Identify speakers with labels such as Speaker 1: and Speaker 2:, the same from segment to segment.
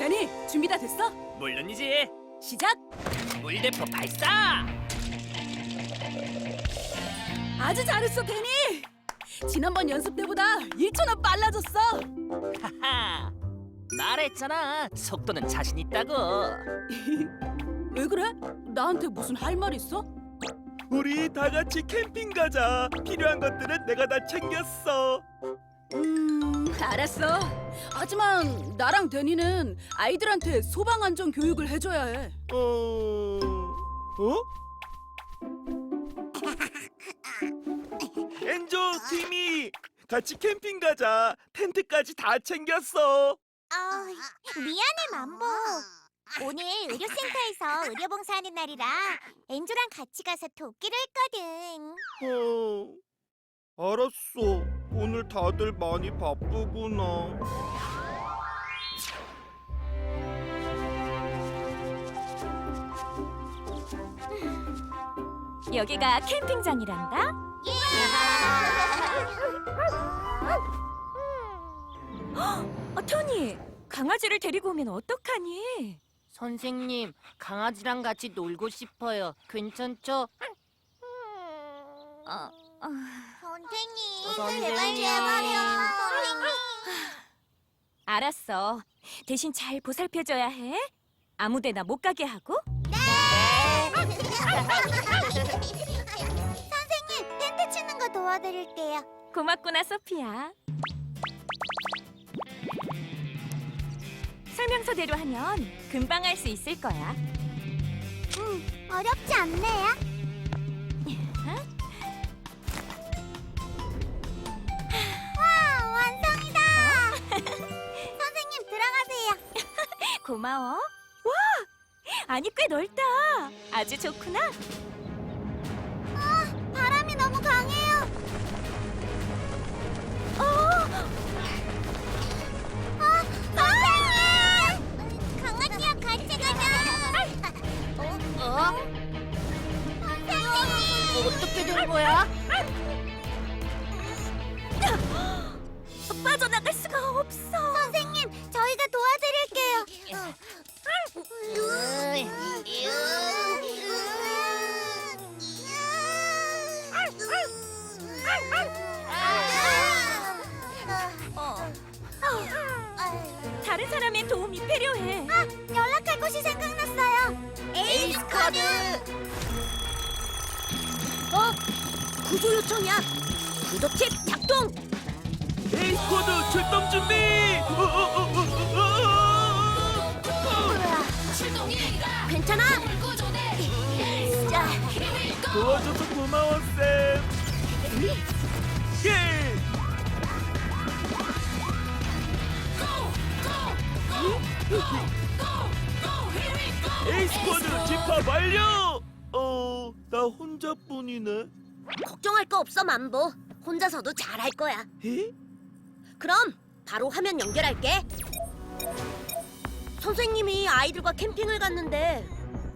Speaker 1: 데니 준비 다 됐어?
Speaker 2: 물론이지.
Speaker 1: 시작!
Speaker 2: 물대포 발사.
Speaker 1: 아주 잘했어 데니! 지난번 연습 때보다 1초나 빨라졌어
Speaker 2: 하하. 말했잖아. 속도는 자신 있다고.
Speaker 1: 왜 그래? 나한테 무슨 할 말 있어?
Speaker 3: 우리 다 같이 캠핑 가자. 필요한 것들은 내가 다 챙겼어.
Speaker 1: 음 알았어 하지만 나랑 데니는 아이들한테 소방 안전 교육을 해줘야 해
Speaker 3: 어... 어? 엔조, 팀이 같이 캠핑 가자. 텐트까지 다 챙겼어.
Speaker 4: 아, 미안해 맘보. 오늘 의료센터에서 의료봉사하는 날이라 엔조랑 같이 가서 돕기로 했거든.
Speaker 3: 어... 알았어. 오늘 다들 많이 바쁘구나.
Speaker 5: 여기가 캠핑장이란다. 어, 토니, 강아지를 데리고 오면 어떡하니?
Speaker 2: 선생님, 강아지랑 같이 놀고 싶어요. 괜찮죠?
Speaker 5: 어,
Speaker 4: 선생님,
Speaker 2: 선생님.
Speaker 4: 제발 제발요. 선생님.
Speaker 5: 알았어. 대신 잘 보살펴줘야 해. 아무데나 못 가게 하고.
Speaker 4: 선생님, 텐트 치는 거 도와드릴게요.
Speaker 5: 고맙구나, 소피야. 설명서대로 하면 금방 할 수 있을 거야.
Speaker 4: 음, 어렵지 않네요.
Speaker 5: 고마워. 와, 아니 꽤 넓다. 아주 좋구나. 다른 사람의 도움이 필요해.
Speaker 4: 아, 연락할 곳이 생각났어요. 에이스 코드.
Speaker 1: 어? 구조 요청이야 구조칩 작동!
Speaker 3: 에이스 코드 출동 준비! 어, 어, 어, 어, 어, 어.
Speaker 1: 괜찮아?
Speaker 3: 도와줘서 고마워, 쌤. 예! 에이스코드 집합 완료! 어, 나 혼자뿐이네.
Speaker 1: 걱정할 거 없어 만보 혼자서도 잘할 거야
Speaker 3: 에?
Speaker 1: 그럼 바로 화면 연결할게 선생님이 아이들과 캠핑을 갔는데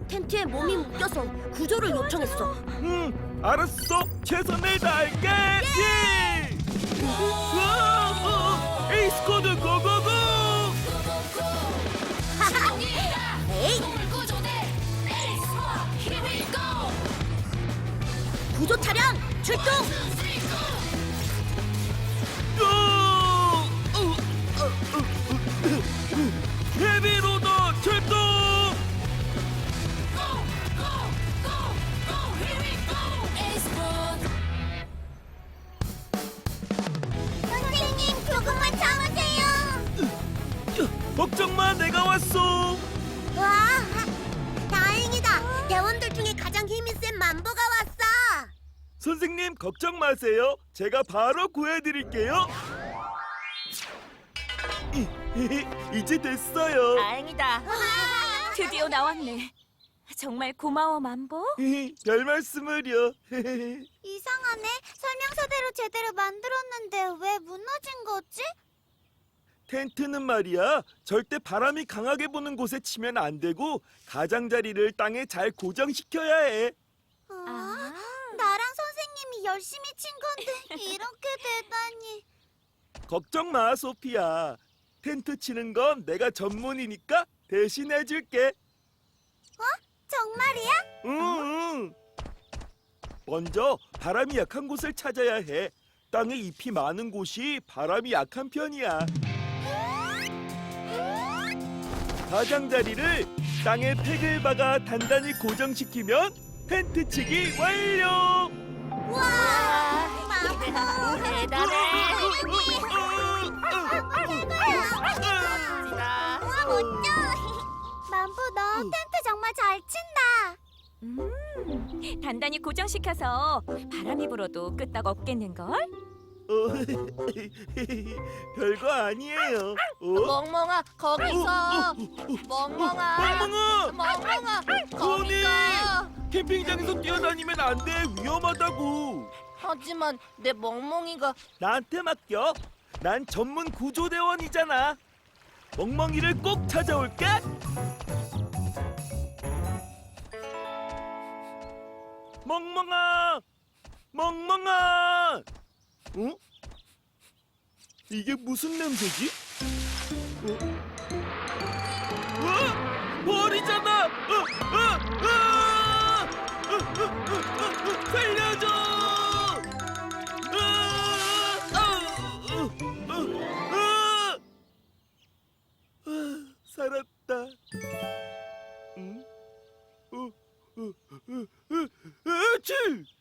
Speaker 1: 텐트에 몸이 묶여서 구조를 요청했어
Speaker 3: 응, 알았어. 최선을 다할게. 예! 우와, 어, 에이스코드 고고고!
Speaker 1: 에이 구조 차량 출동
Speaker 4: 선생님
Speaker 3: 걱정 마세요. 제가 바로 구해드릴게요. 이, 이제 됐어요.
Speaker 2: 다행이다.
Speaker 5: 드디어 나왔네. 정말 고마워, 만보.
Speaker 3: 별 말씀을요.
Speaker 4: 이상하네. 설명서대로 제대로 만들었는데 왜 무너진 거지?
Speaker 3: 텐트는 말이야 절대 바람이 강하게 부는 곳에 치면 안 되고 가장자리를 땅에 잘 고정시켜야 해.
Speaker 4: 어?
Speaker 5: 아.
Speaker 4: 나랑 선생님이 열심히 친 건데 이렇게 되다니.
Speaker 3: 걱정 마 소피야. 텐트 치는 건 내가 전문이니까 대신 해 줄게.
Speaker 4: 정말이야?
Speaker 3: 응, 응. 먼저 바람이 약한 곳을 찾아야 해. 땅에 잎이 많은 곳이 바람이 약한 편이야. 가장자리를 땅에 팩을 박아 단단히 고정시키면 텐트 치기 완료.
Speaker 4: 와,
Speaker 2: 아, 대단해. 멋지다.
Speaker 4: 와 멋져. 만보 너 텐트 정말 잘 친다.
Speaker 5: 음, 단단히 고정시켜서 바람이 불어도 끄떡 없겠는걸?
Speaker 3: 어, 별거 아니에요. 어?
Speaker 2: 멍멍아 거기서. 멍멍아.
Speaker 3: 멍멍아!
Speaker 2: 멍멍아
Speaker 3: 소니!
Speaker 2: 거기서.
Speaker 3: 캠핑장에서 뛰어다니면 안 돼. 위험하다고.
Speaker 2: 하지만 내 멍멍이가
Speaker 3: 나한테 맡겨. 난 전문 구조대원이잖아. 멍멍이를 꼭 찾아올게. 멍멍아, 멍멍아. 어? 이게 무슨 냄새지? 어? 어? 벌이잖아. 어, 어, 어, 살려줘. 살았다. 응? 어, 어, 어, 어, 어, 치! 어,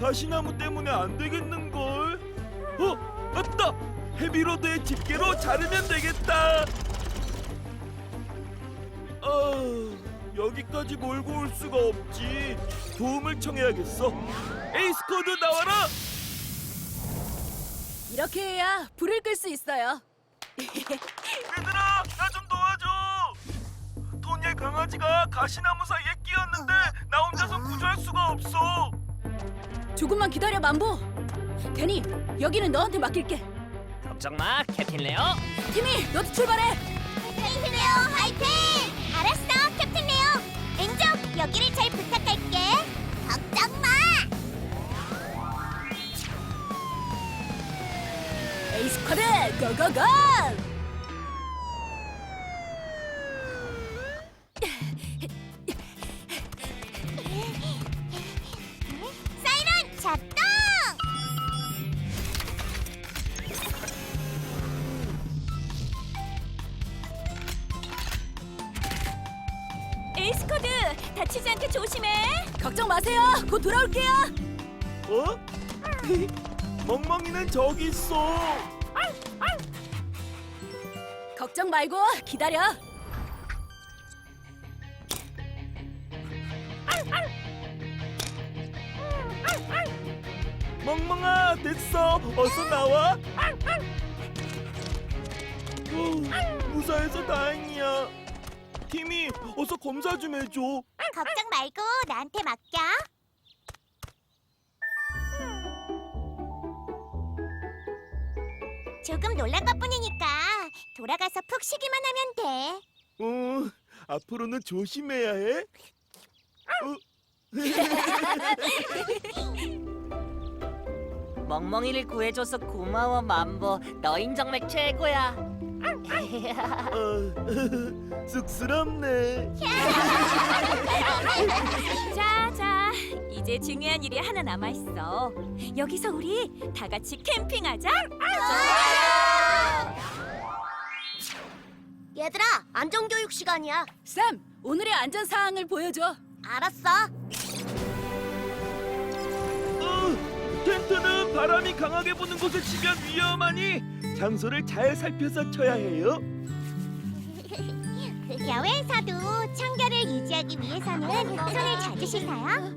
Speaker 3: 가시나무 때문에 안 되겠는걸. 어, 맞다. 헤비로드의 집게로 자르면 되겠다. 아, 여기까지 몰고 올 수가 없지. 도움을 청해야겠어. 에이스 코드 나와라.
Speaker 1: 이렇게 해야 불을 끌 수 있어요.
Speaker 3: 얘들아, 나 좀 도와줘. 토니의 강아지가 가시나무 사이에 끼었는데 나 혼자서 구조할 수가 없어.
Speaker 1: 조금만 기다려, 만보. 데니, 여기는 너한테 맡길게.
Speaker 2: 걱정 마 캡틴 레오.
Speaker 1: 티미, 너도 출발해.
Speaker 4: 캡틴 레오 화이팅! 알았어, 캡틴 레오. 엔조, 여기를 잘 부탁할게. 걱정 마.
Speaker 1: 에이스 코드 고고고! 곧 돌아올게요.
Speaker 3: 어? 멍멍이는 저기 있어.
Speaker 1: 걱정 말고 기다려.
Speaker 3: 멍멍아 됐어 어서 나와 어, 무사해서 다행이야 팀이 어서 검사 좀 해줘
Speaker 4: 걱정 말고 나한테 맡겨. 조금 놀란 것뿐이니까 돌아가서 푹 쉬기만 하면 돼.
Speaker 3: 어, 앞으로는 조심해야 해 어,
Speaker 2: 멍멍이를 구해줘서 고마워 맘보. 너인 정말 최고야.
Speaker 3: 어, 쑥스럽네
Speaker 5: 자, 자, 이제 중요한 일이 하나 남아 있어. 여기서 우리 다 같이 캠핑하자.
Speaker 4: 얘들아, 안전교육 시간이야.
Speaker 1: 쌤, 오늘의 안전 사항을 보여줘.
Speaker 4: 알았어.
Speaker 3: 어, 텐트는 바람이 강하게 부는 곳에 치면 위험하니 장소를 잘 살펴서 쳐야 해요
Speaker 4: 야외에서도 청결을 유지하기 위해서는 손을 자주 씻어요.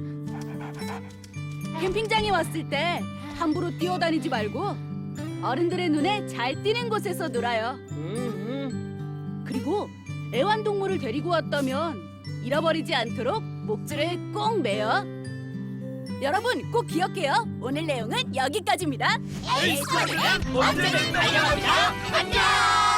Speaker 1: 캠핑장에 왔을 때 함부로 뛰어다니지 말고 어른들의 눈에 잘 띄는 곳에서 놀아요.
Speaker 2: 음,
Speaker 1: 그리고 애완동물을 데리고 왔다면 잃어버리지 않도록 목줄을 꼭 매요. 여러분 꼭 기억해요. 오늘 내용은 여기까지입니다.
Speaker 2: 에이스코드는 언제든 달려갑니다. 안녕.